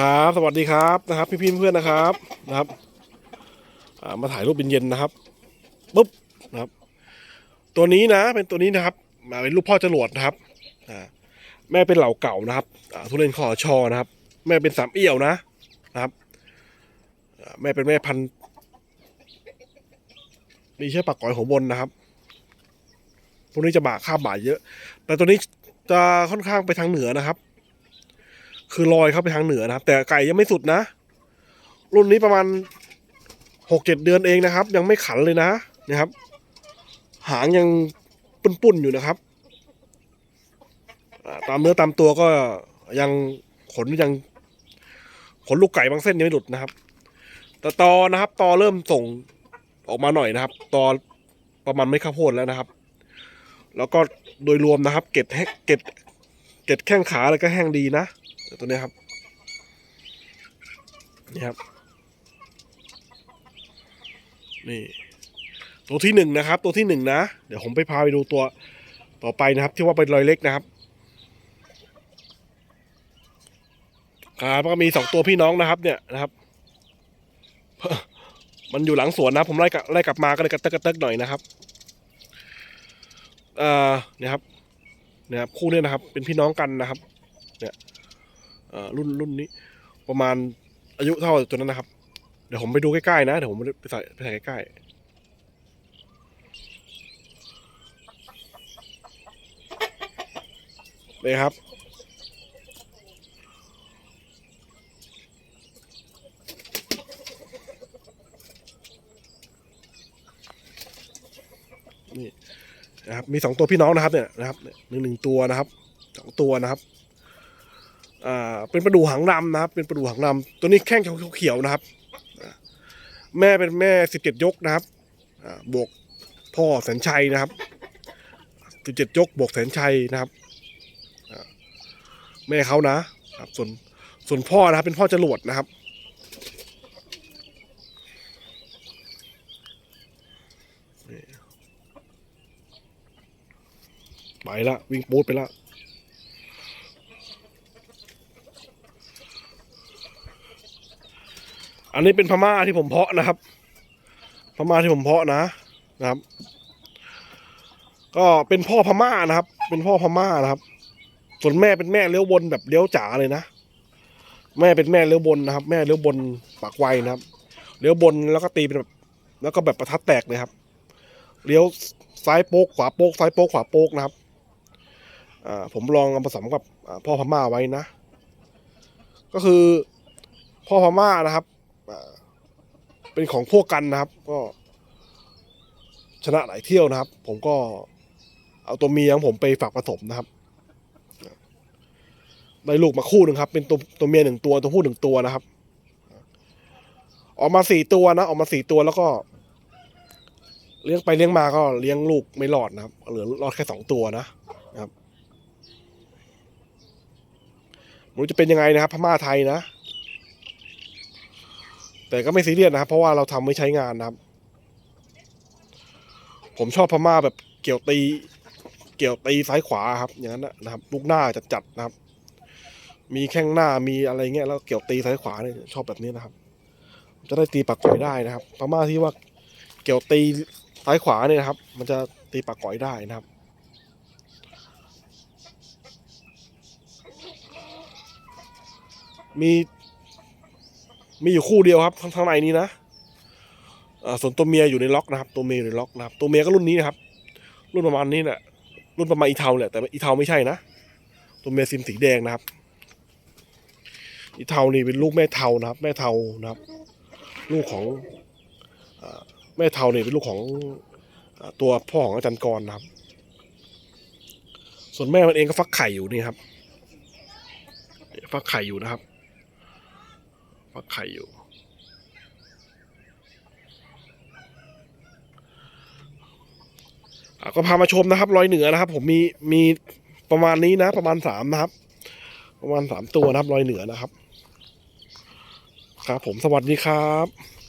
ครับ สวัสดีครับนะครับ พี่ๆเพื่อนนะครับนะครับมาถ่ายรูปเย็นๆนะครับปุ๊บนะครับ ตัวนี้นะ เป็นตัวนี้นะครับ มาเป็นรูปพ่อจรวดนะครับแม่เป็นเหล่าเก่านะครับทุเรียนขอชอนะครับ แม่เป็นสามเอี่ยวนะนะครับแม่เป็นแม่พันธุ์มีเชื้อปากก๋อยหัวบนนะครับพวกนี้จะบ่าข้ามบ่าเยอะ แต่ตัวนี้จะค่อนข้างไปทางเหนือนะครับ คือลอยเข้าไปทางเหนือนะครับ แต่ไก่ยังไม่สุดนะ รุ่นนี้ประมาณหกเจ็ดเดือนเองนะครับ ยังไม่ขันเลยนะนะครับ หางยังปุ่นๆอยู่นะครับตามเนื้อตามตัวก็ยังขนยังขนลูกไก่บางเส้นยังไม่หลุดนะครับ แต่ตอนะครับ ตอเริ่มส่งออกมาหน่อยนะครับ ตอประมาณไม่ข้าวโพดแล้วนะครับ แล้วก็โดยรวมนะครับ เก็ดแห้งเก็ดเก็ดแข้งขาอะไรก็แห้งดีนะ ตัวนี้ครับนี่ครับ นี่ ตัวที่หนึ่งนะครับ ตัวที่หนึ่งนะ เดี๋ยวผมไปพาไปดูตัวต่อไปนะครับ ที่ว่าเป็นรอยเล็กนะครับครับก็มีสองตัวพี่น้องนะครับ เนี่ยนะครับ มันอยู่หลังสวนนะ ผมไล่กลับไล่กลับมาก็เลยกระเตกกระเตกหน่อยนะครับเอ่อเนี่ยครับนี่ครับ คู่เนี้นะครับ เป็นพี่น้องกันนะครับ เนี่ย รุ่นรุ่นนี้ ประมาณอายุเท่าตัวนั้นนะครับ เดี๋ยวผมไปดูใกล้ๆนะ เดี๋ยวผมไปใส่ไปใส่ใกล้ๆเลยครับ นี่นะครับ มีสองตัวพี่น้องนะครับเนี่ยนะครับหนึ่งหนึ่งตัวนะครับสองตัวนะครับ อ่าเป็นประดูหางดำนะครับ เป็นประดูหางดำตัวนี้แข้งเขียวๆนะครับ แม่เป็นแม่สิบเจ็ดยกนะครับบวกพ่อแสนชัยนะครับสิบเจ็ดยกบวกแสนชัยนะครับแม่เขานะครับ ส่วนส่วนพ่อนะครับ เป็นพ่อจรวดนะครับไปละวิ่งปูดไปละ อันนี้เป็นพม่าที่ผมเพาะนะครับ พม่าที่ผมเพาะนะนะครับ ก็เป็นพ่อพม่านะครับ เป็นพ่อพม่านะครับ ส่วนแม่เป็นแม่เลี้ยวบนแบบเลี้ยวจ๋าเลยนะ แม่เป็นแม่เลี้ยวบนนะครับ แม่เลี้ยวบนปากไวนะครับ เลี้ยวบนแล้วก็ตีเป็นแบบแล้วก็แบบประทัดแตกเลยครับ เลี้ยวซ้ายโป๊กขวาโป๊กซ้ายโป๊กขวาโป๊กนะครับ อ่าผมลองเอาผสมกับพ่อพม่าไว้นะ ก็คือพ่อพม่านะครับ เป็นของพวกกันนะครับ ก็ ชนะหลายเที่ยวนะครับ ผมก็เอาตัวเมียของผมไปฝากผสมนะครับได้ลูกมาคู่หนึ่งครับ เป็นตัวตัวเมียหนึ่งตัวตัวผู้หนึ่งตัวนะครับ ออกมาสี่ตัวนะ ออกมาสี่ตัวแล้วก็ เลี้ยงไปเลี้ยงมาก็เลี้ยงลูกไม่รอดนะครับเหลือรอดแค่สองตัวนะไมันจะเป็นยังไงนะครับ พม่าไทยนะ แต่ก็ไม่ซีเรียสนะครับ เพราะว่าเราทำไม่ใช้งานนะครับ ผมชอบพม่าแบบเกี่ยวตี เกี่ยวตีซ้ายขวาครับ อย่างนั้นนะครับ ลูกหน้าจัดๆนะครับ มีแข้งหน้ามีอะไรเงี้ยแล้วเกี่ยวตีซ้ายขวาเนี่ยชอบแบบนี้นะครับ จะได้ตีปากก่อยได้นะครับพม่าที่ว่าเกี่ยวตีซ้ายขวาเนี่ยนะครับ มันจะตีปากก่อยได้นะครับมี มีอยู่คู่เดียวครับทางทางในนี้นะส่วนตัวเมียอยู่ในล็อกนะครับ ตัวเมียอยู่ในล็อกนะครับ ตัวเมียก็รุ่นนี้นะครับ รุ่นประมาณนี้แหละรุ่นประมาณอีเทาแหละแต่อีเทาไม่ใช่นะ ตัวเมียซิมสีแดงนะครับ อีเทานี่เป็นลูกแม่เทานะครับ แม่เทานะครับ ลูกของแม่เทาเนี่ยเป็นลูกของตัวพ่อของอาจารย์กรนะครับ ส่วนแม่มันเองก็ฟักไข่อยู่นี่ครับ ฟักไข่อยู่นะครับ ฟักไข่อยู่ ก็พามาชมนะครับ รอยเหนือนะครับ ผมมีมีประมาณนี้นะ ประมาณสามนะครับ ประมาณสามตัวนะครับ รอยเหนือนะครับ ครับผมสวัสดีครับ